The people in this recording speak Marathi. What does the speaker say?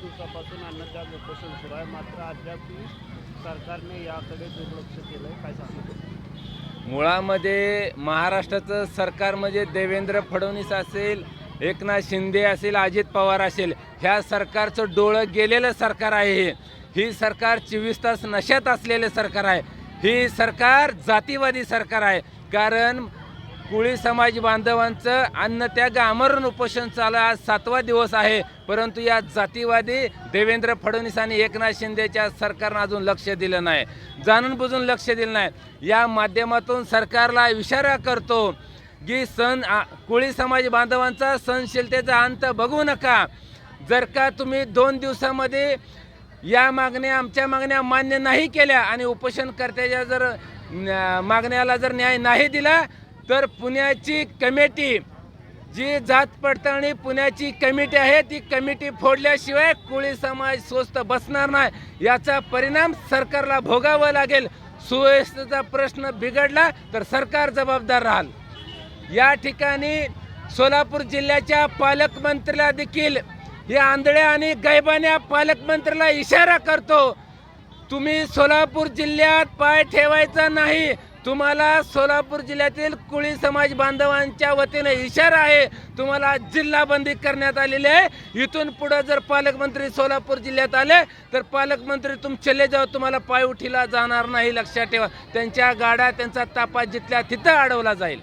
दिवसापासून अन्नत्याग उपोषण सुरू आहे. मात्र अद्यापही सरकारने याकडे दुर्लक्ष केलं आहे काय सांगतो मुळामध्ये महाराष्ट्राचं सरकार म्हणजे देवेंद्र फडणवीस असेल एकनाथ शिंदे असेल अजित पवार असेल ह्या सरकारचं डोळं गेलेलं सरकार आहे हे. ही सरकार चोवीस तास नशात असलेलं सरकार आहे. ही सरकार जातीवादी सरकार आहे. कारण कुळी समाज बांधवांचं अन्नत्याग आमरण उपोषण चालू आज सातवा दिवस आहे. परंतु या जातीवादी देवेंद्र फडणवीस आणि एकनाथ शिंदेच्या सरकारनं अजून लक्ष दिलं नाही. जाणून बुजून लक्ष दिलं नाही. या माध्यमातून सरकारला इशारा करतो की सण आ- कोळी समाज बांधवांचा सहनशीलतेचा अंत बघू नका. जर का तुम्ही दोन दिवसामध्ये या मागण्या आमच्या मागण्या मान्य नाही केल्या आणि उपोषणकर्त्याच्या जर न- मागण्याला जर न्याय नाही दिला तर पुण्याची कमिटी जी जात पडताळणी पुण्याची कमिटी आहे ती कमिटी फोडल्याशिवाय कोळी समाज स्वस्त बसणार नाही. याचा परिणाम सरकारला भोगावा लागेल. सुव्यवस्थेचा प्रश्न बिघडला तर सरकार जबाबदार राहाल. या ठिकाणी सोलापूर जिल्ह्याच्या पालकमंत्र्याला देखील या आंधळ्या आणि गैबान्या पालकमंत्र्याला इशारा करतो. तुम्ही सोलापूर जिल्ह्यात पाय ठेवायचा नाही. तुम्हाला सोलापूर जिल्ह्यातील कुळी समाज बांधवांच्या वतीने इशारा आहे. तुम्हाला जिल्हा बंदी करण्यात आलेली आहे. इथून पुढे जर पालकमंत्री सोलापूर जिल्ह्यात आले तर पालकमंत्री तुम चले जाऊ तुम्हाला पाय उठीला जाणार नाही. लक्षात ठेवा त्यांच्या गाड्या त्यांचा तापा जिथल्या तिथं अडवला जाईल.